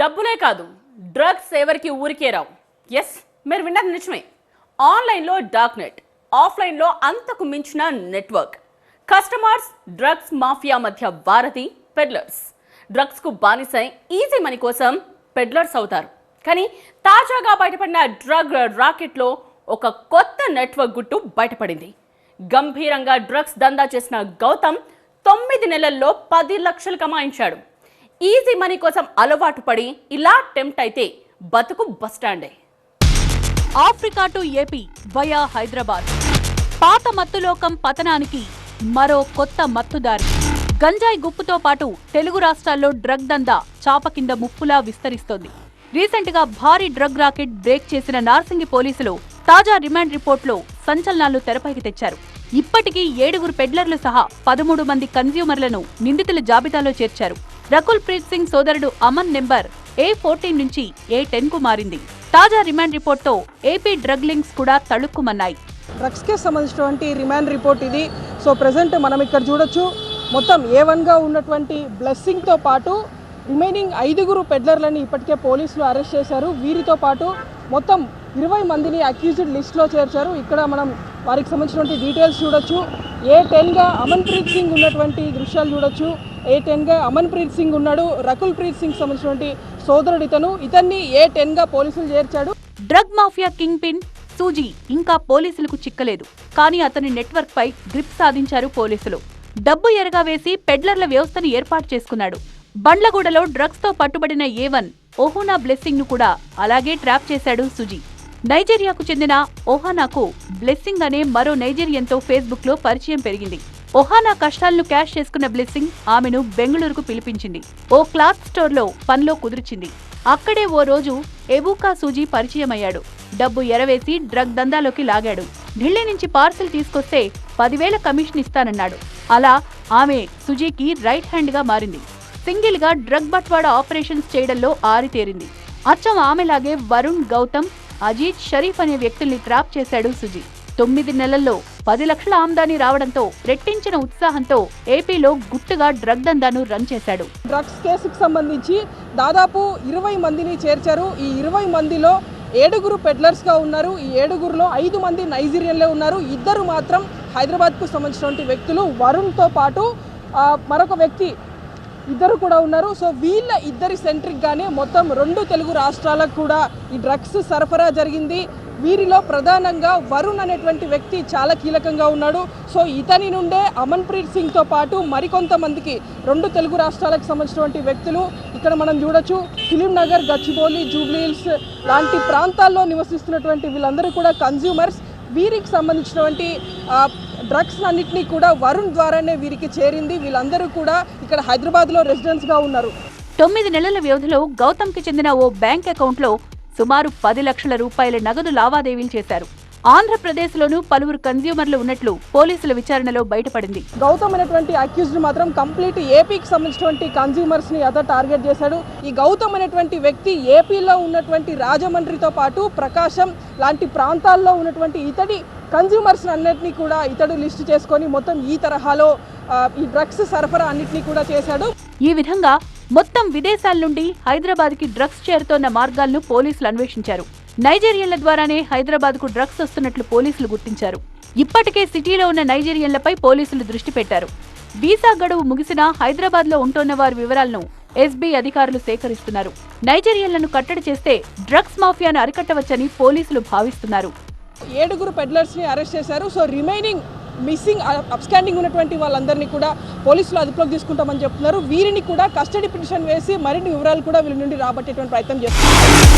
డబ్బులే కాదు డ్రగ్స్ ఎవరికి ఊరికే రావు. ఎస్ మీరు విన్నది నిజమే. ఆన్లైన్లో డార్క్ నెట్ ఆఫ్లైన్లో అంతకు మించిన నెట్వర్క్ కస్టమర్స్ డ్రగ్స్ మాఫియా మధ్య వారధి పెడ్లర్స్ డ్రగ్స్కు బానిసై ఈజీ మనీ కోసం పెడ్లర్స్ అవుతారు. కానీ తాజాగా బయటపడిన డ్రగ్ రాకెట్లో ఒక కొత్త నెట్వర్క్ గుట్టు బయటపడింది. గంభీరంగా డ్రగ్స్ దందా చేసిన గౌతమ్ తొమ్మిది నెలల్లో పది లక్షలు కమాయించాడు. ఈజీ మనీ కోసం అలవాటు పడి ఇలా టెంప్ట్ అయితే బతుకు బస్టాండే Africa to AP via Hyderabad. పాత మత్తులోకం పతనానికి మరో కొత్త మత్తుదారి. గంజాయి గుప్పుతో పాటు తెలుగు రాష్ట్రాల్లో డ్రగ్ దందా చాప కింద ముప్పులా విస్తరిస్తోంది. రీసెంట్గా భారీ డ్రగ్ రాకెట్ బ్రేక్ చేసిన నార్సింగి పోలీసులు తాజా రిమాండ్ రిపోర్ట్లో సంచలనాలు తెరపైకి తెచ్చారు. ఇప్పటికీ ఏడుగురు పెడ్లర్లు సహా పదమూడు మంది కన్స్యూమర్లను నిందితుల జాబితాలో చేర్చారు. రకుల్ ప్రీత్ సింగ్ సోదరుడు అమన్ నెంబర్ ఏ ఫోర్టీన్ నుంచి ఏ టెన్కు మారింది. తాజా రిమాండ్ రిపోర్ట్తో ఏపీ డ్రగ్ లింక్స్ కూడా తళుక్కుమన్నాయి. డ్రగ్స్కి సంబంధించినటువంటి రిమాండ్ రిపోర్ట్ ఇది. సో ప్రజెంట్ మనం ఇక్కడ చూడొచ్చు మొత్తం ఏ వన్గా ఉన్నటువంటి బ్లెస్సింగ్తో పాటు రిమైనింగ్ ఐదుగురు పెడ్లర్లని ఇప్పటికే పోలీసులు అరెస్ట్ చేశారు. వీరితో పాటు మొత్తం ఇరవై మందిని అక్యూజ్డ్ లిస్ట్లో చేర్చారు. ఇక్కడ మనం వారికి సంబంధించినటువంటి డీటెయిల్స్ చూడొచ్చు. ఏ టెన్గా అమన్ ప్రీత్ సింగ్ ఉన్నటువంటి దృశ్యాలు చూడొచ్చు. ఏ టెన్గా అమన్ ప్రీత్ సింగ్ ఉన్నాడు. రకుల్ ప్రీత్ సింగ్ సంబంధించినటువంటి సోదరుడు ఇతను. ఇతన్ని ఏ టెన్గా పోలీసులు చేర్చాడు. Drug mafia kingpin suji ఇంకా పోలీసులకు చిక్కలేదు. కానీ అతని నెట్వర్క్ పై గ్రిప్ సాధించారు పోలీసులు. డబ్బు ఎరగా వేసి పెడ్లర్ల వ్యవస్థను ఏర్పాటు చేసుకున్నాడు. బండ్లగూడలో డ్రగ్స్తో పట్టుబడిన ఏవన్ ఓహోనా బ్లెస్సింగ్ను కూడా అలాగే ట్రాప్ చేశాడు సుజీ. నైజీరియాకు చెందిన ఓహానాకు బ్లెస్సింగ్ అనే మరో నైజీరియన్తో ఫేస్బుక్లో పరిచయం పెరిగింది. ఒహానా కష్టాలను క్యాష్ చేసుకున్న బ్లెస్సింగ్ ఆమెను బెంగళూరుకు పిలిపించింది. ఓ క్లాత్ స్టోర్లో పనిలో కుదిర్చింది. అక్కడే ఓ రోజు ఎబూకా సూజీ పరిచయమయ్యాడు. డబ్బు ఎరవేసి డ్రగ్ దందాలోకి లాగాడు. ఢిల్లీ నుంచి పార్సిల్ తీసుకొస్తే పదివేల కమిషన్ ఇస్తానన్నాడు. అలా ఆమె సుజీకి రైట్ హ్యాండ్గా మారింది. సింగిల్గా డ్రగ్ బట్వాడా ఆపరేషన్స్ చేయడంలో ఆరితేరింది. అచ్చం ఆమెలాగే వరుణ్ గౌతమ్ అజీత్ షరీఫ్ అనే వ్యక్తుల్ని ట్రాప్ చేశాడు సుజీ. తొమ్మిది నెలల్లో పది లక్షల ఆమ్దాని రావడంతో రెట్టించిన ఉత్సాహంతో ఏపీలో గుట్టుగా డ్రగ్ దందాను రన్ చేశాడు. డ్రగ్స్ కేసుకు సంబంధించి దాదాపు ఇరవై మందిని చేర్చారు. ఈ ఇరవై మందిలో ఏడుగురు పెడ్లర్స్గా ఉన్నారు. ఈ ఏడుగురులో ఐదు మంది నైజీరియన్లే ఉన్నారు. ఇద్దరు మాత్రం హైదరాబాద్కు సంబంధించినటువంటి వ్యక్తులు. వరుణ్తో పాటు మరొక వ్యక్తి ఇద్దరు కూడా ఉన్నారు. సో వీళ్ళ ఇద్దరి సెంట్రిక్గానే మొత్తం రెండు తెలుగు రాష్ట్రాలకు కూడా ఈ డ్రగ్స్ సరఫరా జరిగింది. వీరిలో ప్రధానంగా వరుణ్ అనేటువంటి వ్యక్తి చాలా కీలకంగా ఉన్నాడు. సో ఇతని నుండే అమన్ప్రీత్ సింగ్తో పాటు మరికొంతమందికి రెండు తెలుగు రాష్ట్రాలకు సంబంధించినటువంటి వ్యక్తులు ఇక్కడ మనం చూడొచ్చు. ఫిలింనగర్ గచ్చిబౌలి జూబ్లీహిల్స్ లాంటి ప్రాంతాల్లో నివసిస్తున్నటువంటి వీళ్ళందరూ కూడా కన్జ్యూమర్స్ వీరికి సంబంధించినటువంటి డ్రగ్స్ అన్నింటినీ కూడా వరుణ్ ద్వారానే వీరికి చేరింది. వీళ్ళందరూ కూడా ఇక్కడ హైదరాబాద్లో రెసిడెంట్స్గా ఉన్నారు. తొమ్మిది నెలల వ్యవధిలో గౌతమ్కి చెందిన ఓ బ్యాంక్ అకౌంట్లో సుమారు పది లక్షల రూపాయల నగదు లావాదేవీలు చేశారు. ఆంధ్రప్రదేశ్లోనూ పలువురు కన్స్యూమర్లు ఉన్నట్లు పోలీసుల విచారణలో బయటపడింది. గౌతమ్ అనేటువంటి అక్యూజ్డ్ మాత్రం కంప్లీట్ ఏపీకి సంబంధించినటువంటి కన్జ్యూమర్స్ని అత టార్గెట్ చేశాడు. ఈ గౌతమ్ అనేటువంటి వ్యక్తి ఏపీలో ఉన్నటువంటి రాజమండ్రితో పాటు ప్రకాశం లాంటి ప్రాంతాల్లో ఉన్నటువంటి ఇతడి కన్జ్యూమర్స్ అన్నిటినీ కూడా ఇతడు లిస్ట్ చేసుకొని మొత్తం ఈ తరహాలో ఈ డ్రగ్స్ సరఫరా అన్నిటినీ కూడా చేశాడు. ఈ విధంగా మొత్తం విదేశాల నుండి హైదరాబాద్కి డ్రగ్స్ చేరుతోన్న మార్గాలను పోలీసులు అన్వేషించారు. నైజీరియన్ల ద్వారానే హైదరాబాద్కు డ్రగ్స్ వస్తున్నట్లు పోలీసులు గుర్తించారు. ఇప్పటికే సిటీలో ఉన్న నైజీరియన్లపై పోలీసులు దృష్టి పెట్టారు. వీసా గడువు ముగిసినా హైదరాబాద్లో ఉంటున్న వారి వివరాలను ఎస్బీ అధికారులు సేకరిస్తున్నారు. నైజీరియన్లను కట్టడి చేస్తే డ్రగ్స్ మాఫియాను అరికట్టవచ్చని పోలీసులు భావిస్తున్నారు. ఏడుగురు పెడ్లర్స్ని అరెస్ట్ చేశారు. సో రిమైనింగ్ మిస్సింగ్ అప్స్టాండింగ్ ఉన్నటువంటి వాళ్ళందరినీ కూడా పోలీసులు అదుపులోకి తీసుకుంటామని చెప్తున్నారు. వీరిని కూడా కస్టడీ పిటిషన్ వేసి మరిన్ని వివరాలు కూడా వీళ్ళ నుండి రాబట్టేటువంటి ప్రయత్నం చేస్తున్నారు.